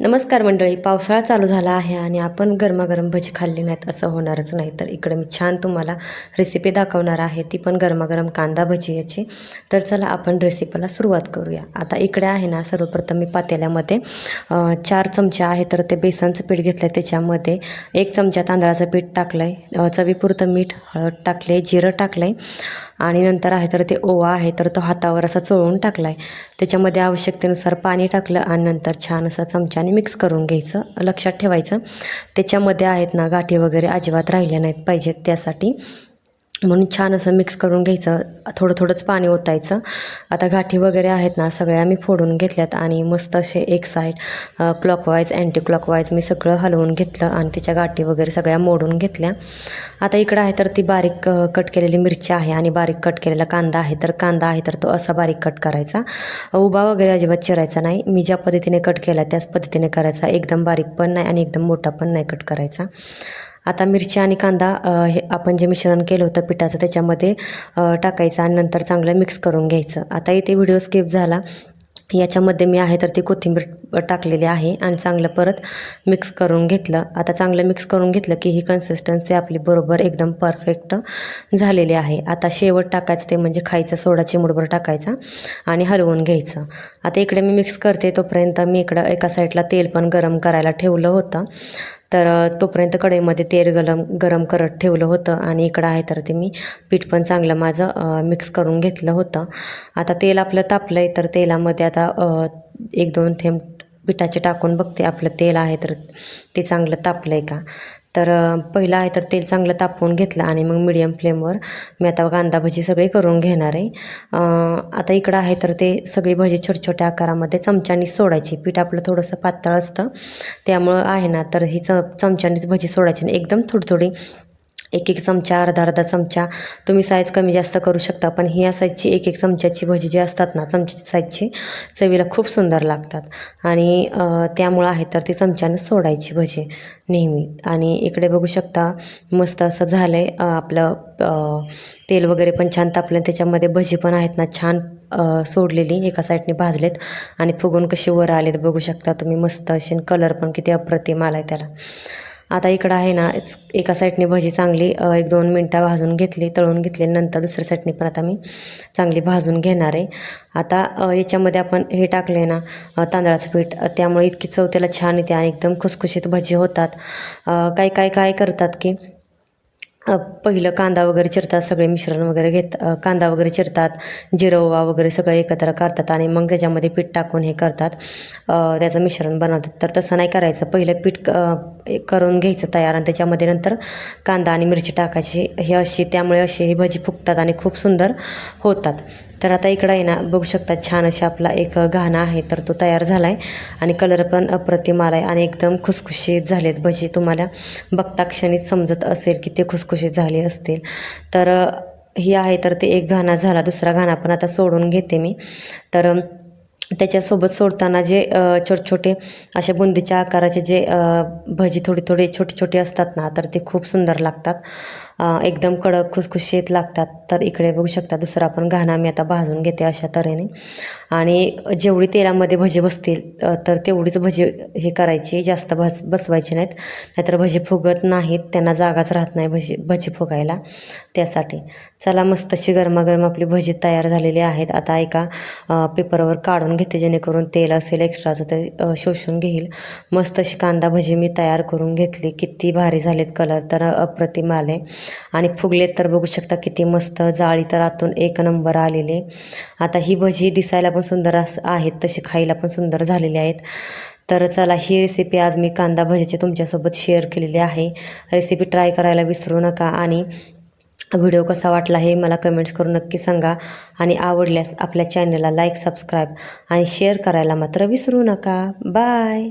नमस्कार मंडळी पावसाळा चालू झाला आहे आणि आपण गरमागरम भजी खाल्ली नाहीत असं होणारच नाही. तर इकडे मी छान तुम्हाला रेसिपी दाखवणार आहे ती पण गरमागरम कांदा भजी याची. तर चला आपण रेसिपीला सुरुवात करूया. आता इकडे आहे ना सर्वप्रथम मी पातेल्यामध्ये चार चमचे आहे तर ते बेसनचं पीठ घेतलं आहे त्याच्यामध्ये एक चमचा तांदळाचं पीठ टाकलं आहे चवीपुरतं मीठ हळद टाकले जिरं टाकलं आहे आणि नंतर आहे तर ते ओवा आहे तर तो हातावर असा चोळून टाकला आहे त्याच्यामध्ये आवश्यकतेनुसार पाणी टाकलं आणि नंतर छान असं चमच्याने मिक्स करून घ्यायचं. लक्षात ठेवायचं. त्याच्यामध्ये आहेत ना गाठी वगैरे अजिबात राहिल्या नाहीत पाहिजेत. त्यासाठी म्हणून छान असं मिक्स करून घ्यायचं. थोडं थोडंच पाणी ओतायचं. आता गाठी वगैरे आहेत ना सगळ्या मी फोडून घेतल्यात आणि मस्त असे एक साईड क्लॉकवाईज अँटी क्लॉकवाईज मी सगळं हलवून घेतलं आणि त्याच्या गाठी वगैरे सगळ्या मोडून घेतल्या. आता इकडं आहे तर ती बारीक कट केलेली मिरची आहे आणि बारीक कट केलेला कांदा आहे. तर कांदा आहे तर तो असा बारीक कट करायचा. उभा वगैरे अजिबात चिरायचा नाही. मी ज्या पद्धतीने कट केला त्याच पद्धतीने करायचा. एकदम बारीक पण नाही आणि एकदम मोठा पण नाही कट करायचा. आता मिरची आणि कांदा हे आपण जे मिश्रण केलं होतं पिठाचं त्याच्यामध्ये टाकायचं आणि नंतर चांगलं मिक्स करून घ्यायचं. आता इथे व्हिडिओ स्किप झाला. याच्यामध्ये मी आहे तर ती कोथिंबीर टाकलेली आहे आणि चांगलं परत मिक्स करून घेतलं. आता चांगलं मिक्स करून घेतलं की ही कन्सिस्टन्सी आपली बरोबर एकदम परफेक्ट झालेली आहे. आता शेवट टाकायचं ते म्हणजे खायचं सोडा चिमुडभर टाकायचा आणि हलवून घ्यायचं. आता इकडे मी मिक्स करते तोपर्यंत मी इकडं एका साईडला तेल पण गरम करायला ठेवलं होतं. तर तोपर्यंत कढईमध्ये तेल गरम गरम करत ठेवलं होतं आणि इकडं आहे तर ते मी पीठ पण चांगलं माझं मिक्स करून घेतलं होतं. आता तेल आपलं तापलं आहे तर तेलामध्ये आता एक दोन थेंब पिठाचे टाकून बघते आपलं तेल आहे तर ते चांगलं तापलं आहे का? तर पहिलं आहे तर तेल चांगलं तापवून घेतलं आणि मग मिडियम फ्लेमवर मी आता कांदा भजी सगळी करून घेणार आहे. आता इकडं आहे तर ते सगळी भजी छोट्या छोट्या आकारामध्ये चमच्यानी सोडायची. पीठ आपलं थोडंसं पातळ असतं. त्यामुळं आहे ना तर ही च चमच्यानीच भजी सोडायची आणि एकदम थोडी थोडी एक एक चमचा अर्धा अर्धा चमचा. तुम्ही साईज कमी जास्त करू शकता पण ह्या साईजची एक एक चमच्याची भजी जी असतात ना चमच्याची साईजची चवीला खूप सुंदर लागतात. आणि त्यामुळं आहे तर ती चमच्यानं सोडायची भजी नेहमी. आणि इकडे बघू शकता मस्त असं झालं आहे आपलं तेल वगैरे पण छान तापलं. त्याच्यामध्ये भजी पण आहेत ना छान सोडलेली एका साईडने भाजलेत. आणि फुगून कशी वर आलेत बघू शकता तुम्ही मस्त असे कलर पण किती अप्रतिम आला आहे त्याला. आता इकडं आहे ना एका साईडने भजी चांगली एक दोन मिनटं भाजून घेतली तळून घेतली नंतर दुसऱ्या साईडने पण आता मी चांगली भाजून घेणार आहे. आता याच्यामध्ये आपण हे टाकले ना तांदळाचं पीठ त्यामुळे इतकी चव त्याला छान येते आणि एकदम खुसखुशीत भजी होतात. काय काय काय करतात की पहिलं कांदा वगैरे चिरतात सगळे मिश्रण वगैरे घेत कांदा वगैरे चिरतात जिरवा वगैरे सगळं एकत्र करतात आणि मग त्याच्यामध्ये पीठ टाकून हे करतात. त्याचं मिश्रण बनवतात. तर तसं नाही करायचं. पहिलं पीठ करून घ्यायचं तयार आणि त्याच्यामध्ये नंतर कांदा आणि मिरची टाकायची. हे अशी त्यामुळे अशी ही भजी फुगतात आणि खूप सुंदर होतात. तर आता इकडं आहे ना बघू शकता छान अशी आपला एक घाणा आहे तर तो तयार झाला आहे आणि कलर पण अप्रतिम आला आहे आणि एकदम खुसखुशीत झालेत. भजी तुम्हाला बघता क्षणीच समजत असेल की ते खुसखुशीत झाले असतील. तर ही आहे तर ते एक घाणा झाला. दुसरा घाणा पण आता सोडून घेते मी. तर त्याच्यासोबत सोडताना जे छोटे छोटे असे बुंदीच्या आकाराचे जे भजी थोडी थोडी छोटे छोटे असतात ना तर ते खूप सुंदर लागतात. एकदम कडक खुसखुशीत लागतात. तर इकडे बघू शकता दुसरा पण घाणा मी आता भाजून घेते अशा तऱ्हेने. आणि जेवढी तेलामध्ये भजी बसतील तर तेवढीच भजी हे करायची जास्त बस बसवायची नाहीत. नाहीतर भजी फुगत नाहीत त्यांना जागाच राहत नाही भजी भजी फुगायला. त्यासाठी चला मस्त अशी गरमागरम आपली भजी तयार झालेली आहेत. आता एका पेपरवर काढून घेते जेणेकरून तेल असेल एक्स्ट्राचं ते शोषून घेईल. मस्त अशी कांदा भजी मी तयार करून घेतली. किती भारी झालेत कलर तर अप्रतिम आले. आणि फुगलेत तर बघू शकता किती मस्त जाळी तर आतून एक नंबर आलेले. आता ही भजी दिसायला पण सुंदर अस आहेत तशी खायला पण सुंदर झालेली आहेत. तर चला ही रेसिपी आज मी कांदा भजीची तुमच्यासोबत शेअर केलेली आहे. रेसिपी ट्राय करायला विसरू नका. आणि व्हिडिओ कसा वाटला हे मला कमेंट्स करून नक्की सांगा. आणि आवडल्यास आपल्या चॅनलला लाईक सबस्क्राईब आणि शेअर करायला मात्र विसरू नका. बाय